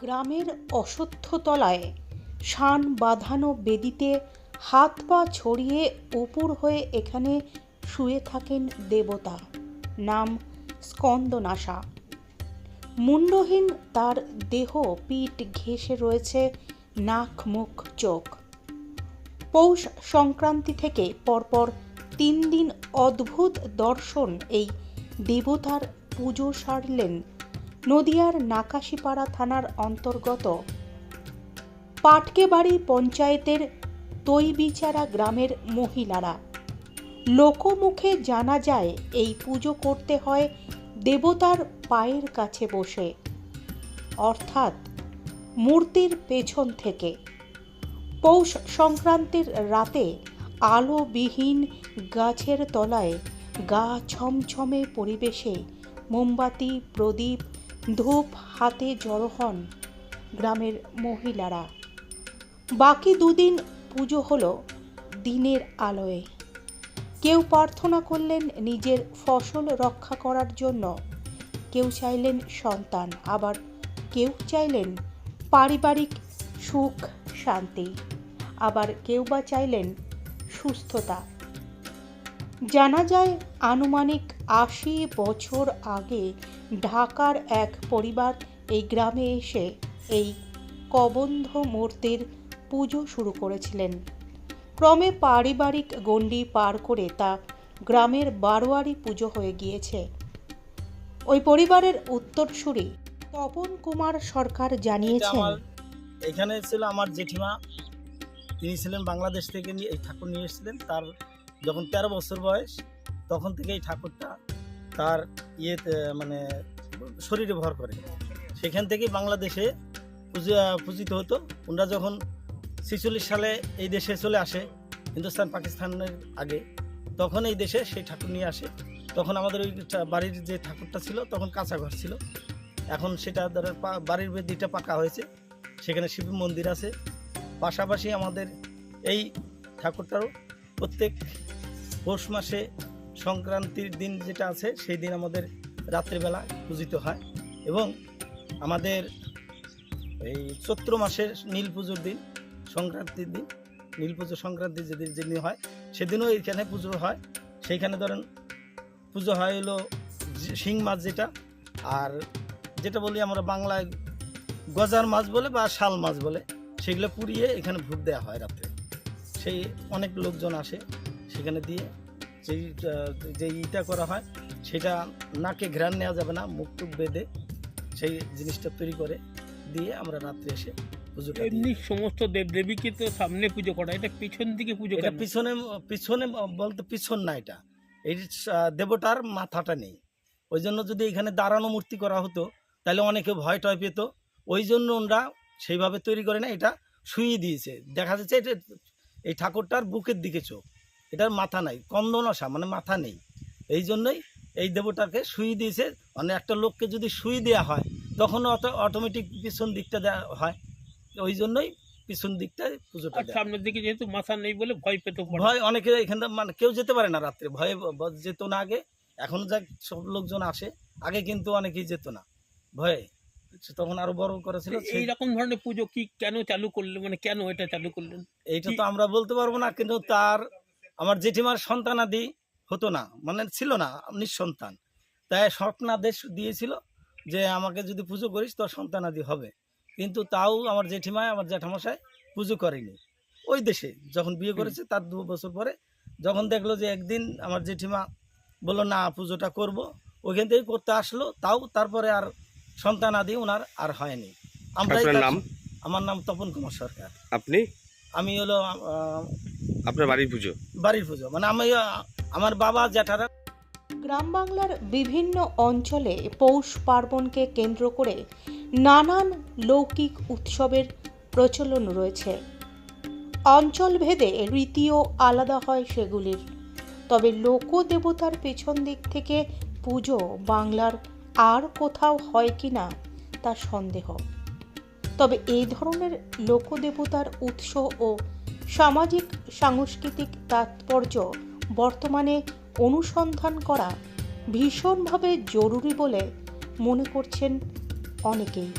গ্রামের অশ্বত্থতলায় শান বাঁধানো বেদিতে হাত পা ছড়িয়ে উপুর হয়ে এখানে শুয়ে থাকেন দেবতা। নাম স্কন্দনাশা। মুন্ডহীন তার দেহ পিঠ ঘেঁষে রয়েছে নাক, মুখ, চোখ। পৌষ সংক্রান্তি থেকে পরপর তিন দিন অদ্ভুত দর্শন এই দেবতার পুজো সারলেন নদিয়ার নাকাশিপাড়া থানার অন্তর্গত পাটকেবাড়ি পঞ্চায়েতের তৈবিচারা গ্রামের মহিলারা। লোকমুখে জানা যায়, এই পুজো করতে হয় দেবতার পায়ের কাছে বসে। অর্থাৎ মূর্তির পেছন থেকে। পৌষ সংক্রান্তির রাতে আলোবিহীন গাছের তলায় গা ছমছমে পরিবেশে মোমবাতি, প্রদীপ ধূপ হাতে জড়ো হন গ্রামের মহিলারা। বাকি দুদিন পুজো হলো দিনের আলোয়। কেউ প্রার্থনা করলেন নিজের ফসল রক্ষা করার জন্য। কেউ চাইলেন সন্তান, আবার কেউ চাইলেন পারিবারিক সুখ, শান্তি। আবার কেউ বা চাইলেন সুস্থতা। জানা যায়, আনুমানিক আশি বছর আগে ঢাকার এক পরিবার এই গ্রামে এসে এই কবন্ধ মূর্তির পুজো শুরু করেছিলেন। ক্রমে পারিবারিক গণ্ডি পার করে তা গ্রামের বারোয়ারি পুজো হয়ে গিয়েছে। ওই পরিবারের উত্তরসূরি তপন কুমার সরকার জানিয়েছেন এখানে ছিল আমার জেঠিমা। তিনি ছিলেন বাংলাদেশ থেকে এই ঠাকুর নিয়ে এসেছিলেন। তার যখন তেরো বছর বয়স তখন থেকে এই ঠাকুরটা তার ইয়েতে মানে শরীরে ভর করে। সেখান থেকে বাংলাদেশে পূজা, পূজিত হতো। ওনারা যখন ছেচল্লিশ সালে এই দেশে চলে আসে, হিন্দুস্তান, পাকিস্তানের আগে, তখন এই দেশে সেই ঠাকুর নিয়ে আসে। তখন আমাদের ওই বাড়ির যে ঠাকুরটা ছিল, তখন কাঁচা ঘর ছিল। এখন সেটা ধরো বাড়ির বেদিটা পাকা হয়েছে। সেখানে শিব মন্দির আছে। পাশাপাশি আমাদের এই ঠাকুরটারও প্রত্যেক পৌষ মাসে সংক্রান্তির দিন যেটা আছে, সেই দিন আমাদের রাত্রিবেলা পূজিত হয় এবং আমাদের এই চৈত্র মাসের নীল পুজোর দিন, সংক্রান্তির দিন, নীল পুজো সংক্রান্তি যেদিন যেদিন হয়, সেদিনও এইখানে পুজো হয়। সেইখানে ধরেন পুজো হয় হলো শিং মাছ যেটা, আর যেটা বলি আমরা বাংলায় গজার মাছ বলে বা শাল মাছ বলে, সেগুলো পুড়িয়ে এখানে ভোগ দেওয়া হয় রাত্রে। সেই অনেক লোকজন আসে সেখানে দিয়ে যেই যে ইটা করা হয় সেটা নাকে ঘ্রাণ নেওয়া যাবে না মুখ টুক বেঁধে সেই জিনিসটা তৈরি করে দিয়ে আমরা রাত্রে এসে পুজোটা দিই। এমনি সমস্ত দেব দেবীকে তো সামনে পুজো করা এটা পিছন দিকে পুজো এটা পিছনে পিছনে বলতে পিছন না এটা। এই দেবতার মাথাটা নেই। ওই জন্য যদি এখানে দাঁড়ানো মূর্তি করা হতো তাহলে অনেকে ভয় টয় পেত। ওই জন্য ওনারা সেইভাবে তৈরি করে না এটা শুয়ে দিয়েছে। দেখা যাচ্ছে এটা এই ঠাকুরটার বুকের দিকে চোখ। এটার মাথা নাই কন্দনসা মানে মাথা নেই। এই জন্যই এই দেবতাকে শুয়ে দিয়েছে। মানে একটা লোককে যদি শুয়ে দেওয়া হয় তখন অত অটোমেটিক পিছন দিকটা দেওয়া হয়। ওই জন্যই পিছন দিকটা পুজোটা সামনের দিকে যেহেতু মাথা নেই বলে ভয় পেত ভয় অনেকে এখানে মানে কেউ যেতে পারে না রাত্রে ভয়ে যেত না আগে। এখন যা সব লোকজন আসে আগে কিন্তু অনেকেই যেত না। ভয়ে তখন আরও বড় করেছিল এই রকম ধরনের পুজো কি কেন চালু করলেন মানে কেন এটা চালু করলেন? এইটা তো আমরা বলতে পারব না কিন্তু তার আমার জেঠিমার সন্তানাদি হতো না মানে ছিল না নিঃসন্তান। তাই স্বপ্নাদেশ দিয়েছিল যে আমাকে যদি পুজো করিস তোর সন্তানাদি হবে। কিন্তু তাও আমার জেঠিমায় আমার জ্যাঠামশাই পুজো করেনি। ওই দেশে যখন বিয়ে করেছে তার দু বছর পরে যখন দেখল যে একদিন আমার জেঠিমা বলল না পুজোটা করব। ওইখান থেকে করতে আসলো তাও তারপরে আর সন্তানাদি ওনার আর হয়নি। আমরা নাম? আমার নাম তপন কুমার সরকার। আপনি? আমি হলো আপনার বাড়ির পুজো? বাড়ির পুজো। মানে আমি আমার বাবা জ্যাঠারা গ্রাম বাংলার বিভিন্ন অঞ্চলে পৌষ পার্বণকে কেন্দ্র করে নানান লৌকিক উৎসবের প্রচলন রয়েছে। অঞ্চলভেদে রীতিও আলাদা হয় সেগুলির। তবে লোকদেবতার পেছন দিক থেকে পুজো বাংলার আর কোথাও হয় কি না তা সন্দেহ। তবে এই ধরনের লোকদেবতার উৎস ও সামাজিক, সাংস্কৃতিক তাৎপর্য বর্তমানে অনুসন্ধান করা ভীষণভাবে জরুরি বলে মনে করছেন অনেকেই।